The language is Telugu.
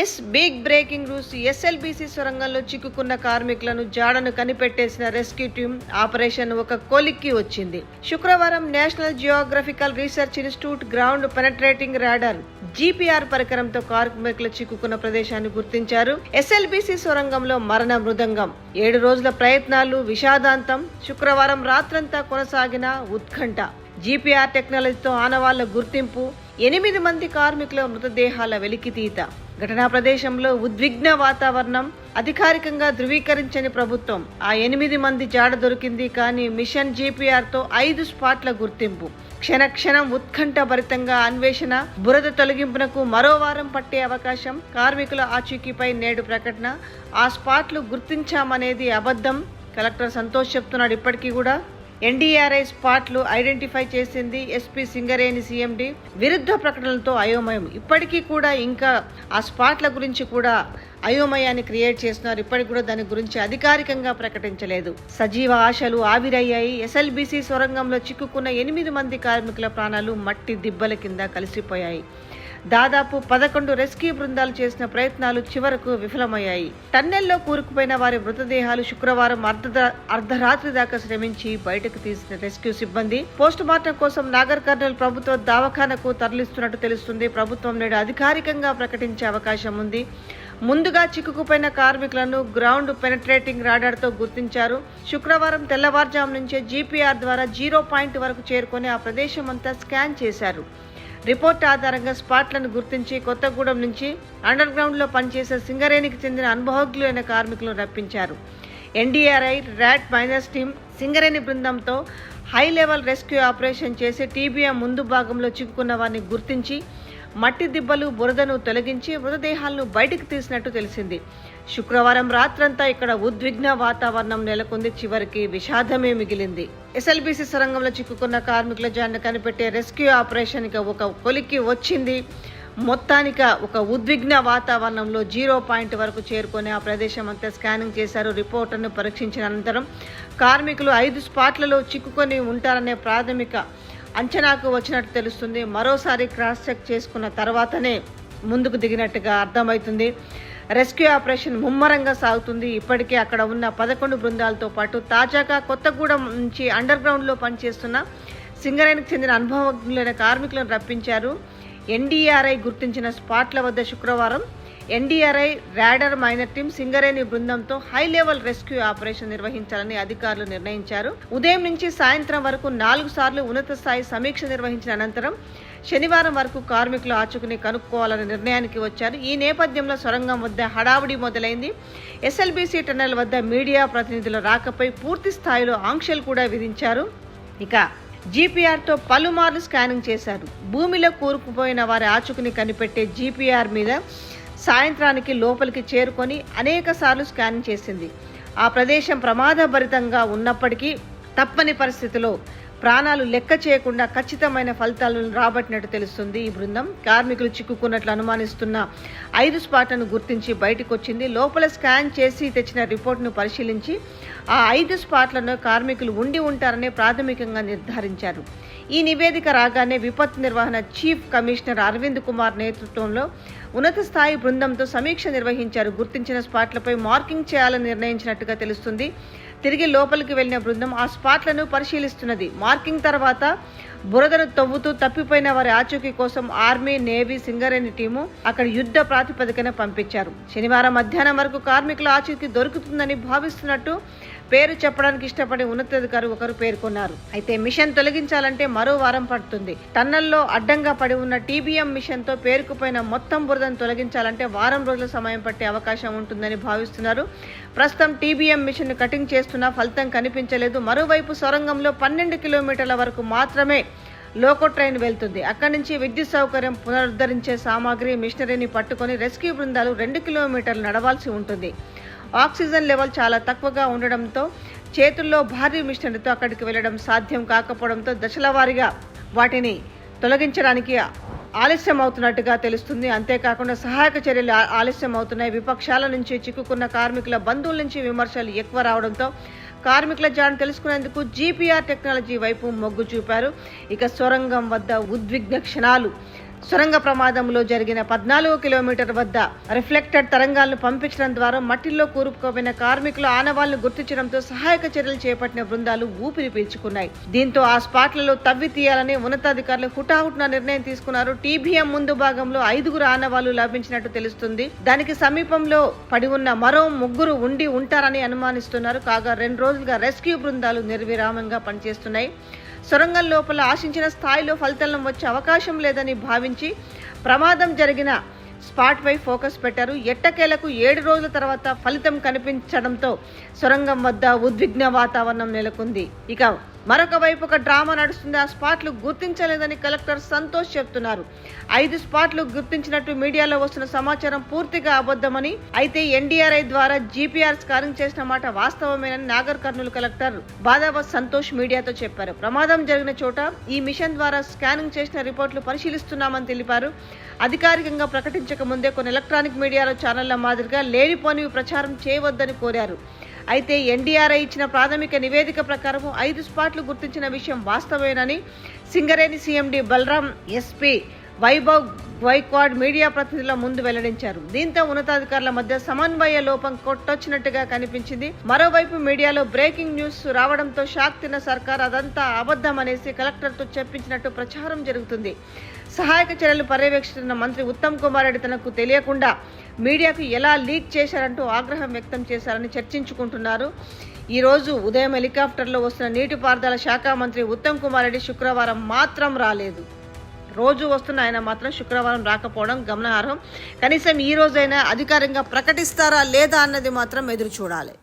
Yes big breaking news SLBC సొరంగంలో చిక్కుకున్న కార్మికులను జాడను కనిపెట్టేసిన రెస్క్యూ టీమ్ ఆపరేషన్ ఒక కొలిక్కి వచ్చింది. శుక్రవారం national geographical research institute ground penetrating radar GPR పరికరంతో కార్మికులు చిక్కుకున్న ప్రదేశాన్ని గుర్తించారు. ఎస్ఎల్బిసి సొరంగంలో మరణ మృదంగం. ఏడు రోజుల ప్రయత్నాలు విషాదాంతం. శుక్రవారం రాత్రంతా కొనసాగిన ఉత్కంఠ. జీపీఆర్ టెక్నాలజీతో ఆనవాళ్ళ గుర్తింపు. ఎనిమిది మంది కార్మికుల మృతదేహాల వెలికితీత. ఘటనా ప్రదేశంలో ఉద్విగ్న వాతావరణం అధికారికంగా ధృవీకరించని ప్రభుత్వం. ఆ ఎనిమిది మంది జాడ దొరికింది కానీ మిషన్ జీపీఆర్తో ఐదు స్పాట్ల గుర్తింపు. క్షణ క్షణం ఉత్కంఠ భరితంగా అన్వేషణ బురద తొలగింపునకు మరో వారం పట్టే అవకాశం కార్మికుల ఆచూకీపై నేడు ప్రకటన. ఆ స్పాట్లు గుర్తించామనేది అబద్ధం. కలెక్టర్ సంతోష్ చెప్తున్నాడు ఇప్పటికీ కూడా. ఎన్డీఆర్ఐ స్పాట్లు ఐడెంటిఫై చేసింది ఎస్పీ సింగరేణి సీఎండి. విరుద్ధ ప్రకటనలతో అయోమయం. ఇప్పటికీ కూడా ఇంకా ఆ స్పాట్ల గురించి కూడా అయోమయాన్ని క్రియేట్ చేస్తున్నారు. ఇప్పటికి కూడా దాని గురించి అధికారికంగా ప్రకటించలేదు. సజీవ ఆశలు ఆవిరయ్యాయి. ఎస్ఎల్బిసి సొరంగంలో చిక్కుకున్న ఎనిమిది మంది కార్మికుల ప్రాణాలు మట్టి దిబ్బల కింద కలిసిపోయాయి. దాదాపు పదకొండు రెస్క్యూ బృందాలు చేసిన ప్రయత్నాలు చివరకు విఫలమయ్యాయి. టన్నెల్లో కూరుకుపోయిన వారి మృతదేహాలు శుక్రవారం అర్ధ అర్ధరాత్రి దాకా శ్రమించి బయటకు తీసిన రెస్క్యూ సిబ్బంది పోస్ట్ మార్టం కోసం నాగర్ కర్నూలు ప్రభుత్వ దవాఖానకు తరలిస్తున్నట్టు తెలుస్తుంది. ప్రభుత్వం నేడు అధికారికంగా ప్రకటించే అవకాశం ఉంది. ముందుగా చిక్కుకుపోయిన కార్మికులను గ్రౌండ్ పెనట్రేటింగ్ రాడార్తో గుర్తించారు. శుక్రవారం తెల్లవారుజాము నుంచే జీపీఆర్ ద్వారా జీరో పాయింట్ వరకు చేరుకొని ఆ ప్రదేశం అంతా స్కాన్ చేశారు. రిపోర్ట్ ఆధారంగా స్పాట్లను గుర్తించి కొత్తగూడెం నుంచి అండర్ గ్రౌండ్లో పనిచేసే సింగరేణికి చెందిన అనుభవజ్ఞులైన కార్మికులను రప్పించారు. NDRI rat miners team Singareni బృందంతో హై లెవెల్ రెస్క్యూ ఆపరేషన్ చేసి టీబీఎం ముందు భాగంలో చిక్కుకున్న వారిని గుర్తించి మట్టి దిబ్బలు బురదను తొలగించి మృతదేహాలను బయటకు తీసినట్టు తెలిసింది. శుక్రవారం రాత్రంతా ఇక్కడ ఉద్విగ్న వాతావరణం నెలకొంది. చివరికి విషాదమే మిగిలింది. ఎస్ఎల్బిసి సొరంగంలో చిక్కుకున్న కార్మికుల జాన్ని కనిపెట్టే రెస్క్యూ ఆపరేషన్ ఒక కొలిక్కి వచ్చింది. మొత్తానిక ఒక ఉద్విగ్న వాతావరణంలో జీరో పాయింట్ వరకు చేరుకొని ఆ ప్రదేశం అంతా స్కానింగ్ చేశారు. రిపోర్టర్ను పరీక్షించిన అనంతరం కార్మికులు ఐదు స్పాట్లలో చిక్కుకొని ఉంటారనే ప్రాథమిక అంచనాకు వచ్చినట్టు తెలుస్తుంది. మరోసారి క్రాస్ చెక్ చేసుకున్న తర్వాతనే ముందుకు దిగినట్టుగా అర్థమవుతుంది. రెస్క్యూ ఆపరేషన్ ముమ్మరంగా సాగుతుంది. ఇప్పటికే అక్కడ ఉన్న పదకొండు బృందాలతో పాటు తాజాగా కొత్తగూడెం నుంచి అండర్ గ్రౌండ్లో పనిచేస్తున్న సింగరేణికి చెందిన అనుభవజ్ఞులైన కార్మికులను రప్పించారు. ఎన్డీఆర్ఐ గుర్తించిన స్పాట్ల వద్ద శుక్రవారం NDRI radar miner team Singareni బృందంతో హై లెవెల్ రెస్క్యూ ఆపరేషన్ నిర్వహించాలని అధికారులు నిర్ణయించారు. ఉదయం నుంచి సాయంత్రం వరకు నాలుగు సార్లు ఉన్నత స్థాయి సమీక్ష నిర్వహించిన అనంతరం శనివారం వరకు కార్మికులు ఆచుకుని కనుక్కోవాలనే నిర్ణయానికి వచ్చారు. ఈ నేపథ్యంలో సొరంగం వద్ద హడావుడి మొదలైంది. ఎస్ఎల్బీసీ టన్నెల్ వద్ద మీడియా ప్రతినిధుల రాకపై పూర్తి స్థాయిలో ఆంక్షలు కూడా విధించారు. ఇక జీపీఆర్తో పలుమార్లు స్కానింగ్ చేశారు. భూమిలో కూరుకుపోయిన వారి ఆచుకుని కనిపెట్టే జీపీఆర్ మీద సాయంత్రానికి లోపలికి చేరుకొని అనేకసార్లు స్కాన్ స్కానింగ్ చేసింది. ఆ ప్రదేశం ప్రమాదభరితంగా ఉన్నప్పటికీ తప్పని పరిస్థితిలో ప్రాణాలు లెక్క చేయకుండా ఖచ్చితమైన ఫలితాలను రాబట్టినట్టు తెలుస్తుంది ఈ బృందం. కార్మికులు చిక్కుకున్నట్లు అనుమానిస్తున్న ఐదు స్పాట్లను గుర్తించి బయటకు వచ్చింది లోపల స్కాన్ చేసి తెచ్చిన రిపోర్ట్ను పరిశీలించి ఆ ఐదు స్పాట్లను కార్మికులు ఉండి ఉంటారని ప్రాథమికంగా నిర్ధారించారు. ఈ నివేదిక రాగానే విపత్తు నిర్వహణ చీఫ్ కమిషనర్ అరవింద్ కుమార్ నేతృత్వంలో ఉన్నత స్థాయి బృందంతో సమీక్ష నిర్వహించారు. గుర్తించిన స్పాట్లపై మార్కింగ్ చేయాలని నిర్ణయించినట్టుగా తెలుస్తుంది. తిరిగి లోపలికి వెళ్ళిన బృందం ఆ స్పాట్లను పరిశీలిస్తున్నది. మార్కింగ్ తర్వాత బురదను తవ్వుతూ తప్పిపోయిన వారి ఆచూకీ కోసం ఆర్మీ నేవీ సింగరేణి టీము అక్కడ యుద్ధ ప్రాతిపదికన పంపించారు. శనివారం మధ్యాహ్నం వరకు కార్మికుల ఆచూకీ దొరుకుతుందని భావిస్తున్నట్టు పేరు చెప్పడానికి ఇష్టపడే ఉన్నతాధికారి ఒకరు పేర్కొన్నారు. అయితే మిషన్ తొలగించాలంటే మరో వారం పడుతుంది. టన్నల్లో అడ్డంగా పడి ఉన్న టీబీఎం మిషన్తో పేరుకుపోయిన మొత్తం బురదను తొలగించాలంటే వారం రోజుల సమయం పట్టే అవకాశం ఉంటుందని భావిస్తున్నారు. ప్రస్తుతం టీబీఎం మిషన్ కటింగ్ చేస్తున్నా ఫలితం కనిపించలేదు. మరోవైపు సొరంగంలో పన్నెండు కిలోమీటర్ల వరకు మాత్రమే లోకో ట్రైన్ వెళ్తుంది. అక్కడి నుంచి విద్యుత్ సౌకర్యం పునరుద్ధరించే సామాగ్రి మిషనరీని పట్టుకొని రెస్క్యూ బృందాలు రెండు కిలోమీటర్లు నడవాల్సి ఉంటుంది. ఆక్సిజన్ లెవెల్ చాలా తక్కువగా ఉండడంతో చేతుల్లో భారీ మిషనరీతో అక్కడికి వెళ్ళడం సాధ్యం కాకపోవడంతో దశల వారీగా వాటిని తొలగించడానికి ఆలస్యం అవుతున్నట్టుగా తెలుస్తుంది. అంతేకాకుండా సహాయక చర్యలు ఆలస్యం అవుతున్నాయి విపక్షాల నుంచి చిక్కుకున్న కార్మికుల బంధువుల నుంచి విమర్శలు ఎక్కువ రావడంతో కార్మికుల జాన్ తెలుసుకునేందుకు జీపీఆర్ టెక్నాలజీ వైపు మొగ్గు చూపారు. ఇక సొరంగం వద్ద ఉద్విగ్న క్షణాలు సొరంగ ప్రమాదంలో జరిగిన పద్నాలుగు కిలోమీటర్ వద్ద రిఫ్లెక్టెడ్ తరంగాలను పంపించడం ద్వారా మట్టిలో కూరుకుపోయిన కార్మికుల ఆనవాళ్ళను గుర్తించడంతో సహాయక చర్యలు చేపట్టిన బృందాలు ఊపిరి పీల్చుకున్నాయి. దీంతో ఆ స్పాట్లలో తవ్వి తీయాలని ఉన్నతాధికారులు హుటాహుట్న నిర్ణయం తీసుకున్నారు. టీబీఎం ముందు భాగంలో ఐదుగురు ఆనవాళ్ళు లభించినట్టు తెలుస్తుంది. దానికి సమీపంలో పడి ఉన్న మరో ముగ్గురు ఉండి ఉంటారని అనుమానిస్తున్నారు. కాగా రెండు రోజులుగా రెస్క్యూ బృందాలు నిర్విరామంగా పనిచేస్తున్నాయి. సొరంగం లోపల ఆశించిన స్థాయిలో ఫలితాలను వచ్చే అవకాశం లేదని భావించి ప్రమాదం జరిగిన స్పాట్పై ఫోకస్ పెట్టారు. ఎట్టకేలకు ఏడు రోజుల తర్వాత ఫలితం కనిపించడంతో సొరంగం వద్ద ఉద్విగ్న వాతావరణం నెలకొంది. ఇక మరొక వైపు ఒక డ్రామా నడుస్తుంది. ఆ స్పాట్లు గుర్తించలేదని కలెక్టర్ సంతోష్ చెప్తున్నారు. ఐదు స్పాట్లు గుర్తించినట్టు మీడియాలో వస్తున్న సమాచారం పూర్తిగా అబద్ధమని అయితే ఎన్డీఆర్ఐ ద్వారా జీపీఆర్ స్కానింగ్ చేసిన మాట వాస్తవమేనని నాగర్ కర్నూలు కలెక్టర్ బాదావత్ సంతోష్ మీడియాతో చెప్పారు. ప్రమాదం జరిగిన చోట ఈ మిషన్ ద్వారా స్కానింగ్ చేసిన రిపోర్ట్లు పరిశీలిస్తున్నామని తెలిపారు. అధికారికంగా ప్రకటించక ముందే కొన్ని ఎలక్ట్రానిక్ మీడియాలో ఛానళ్ళ మాదిరిగా లేనిపోనివి ప్రచారం చేయవద్దని కోరారు. అయితే ఎన్డీఆర్ఐ ఇచ్చిన ప్రాథమిక నివేదిక ప్రకారం ఐదు స్పాట్లు గుర్తించిన విషయం వాస్తవేనని Singareni CMD Balram SP Vaibhav Gaikwad media ప్రతినిధుల ముందు వెల్లడించారు. దీంతో ఉన్నతాధికారుల మధ్య సమన్వయ లోపం కొట్టొచ్చినట్టుగా కనిపించింది. మరోవైపు మీడియాలో బ్రేకింగ్ న్యూస్ రావడంతో షాక్ తిన్న సర్కార్ అదంతా అబద్ధం అనేసి కలెక్టర్తో చెప్పించినట్టు ప్రచారం జరుగుతుంది. సహాయక చర్యలు పర్యవేక్షిస్తున్న మంత్రి ఉత్తమ్ కుమార్ రెడ్డి తనకు తెలియకుండా మీడియాకు ఎలా లీక్ చేశారంటూ ఆగ్రహం వ్యక్తం చేశారని చర్చించుకుంటున్నారు. ఈ రోజు ఉదయం హెలికాప్టర్లో వస్తున్న నీటిపారుదల శాఖ మంత్రి ఉత్తమ్ కుమార్ రెడ్డి శుక్రవారం మాత్రం రాలేదు. రోజు వస్తున్న ఆయన మాత్రం శుక్రవారం రాకపోవడం గమనార్హం. కనీసం ఈ రోజైనా అధికారికంగా ప్రకటిస్తారా లేదా అన్నది మాత్రం ఎదురు చూడాలి.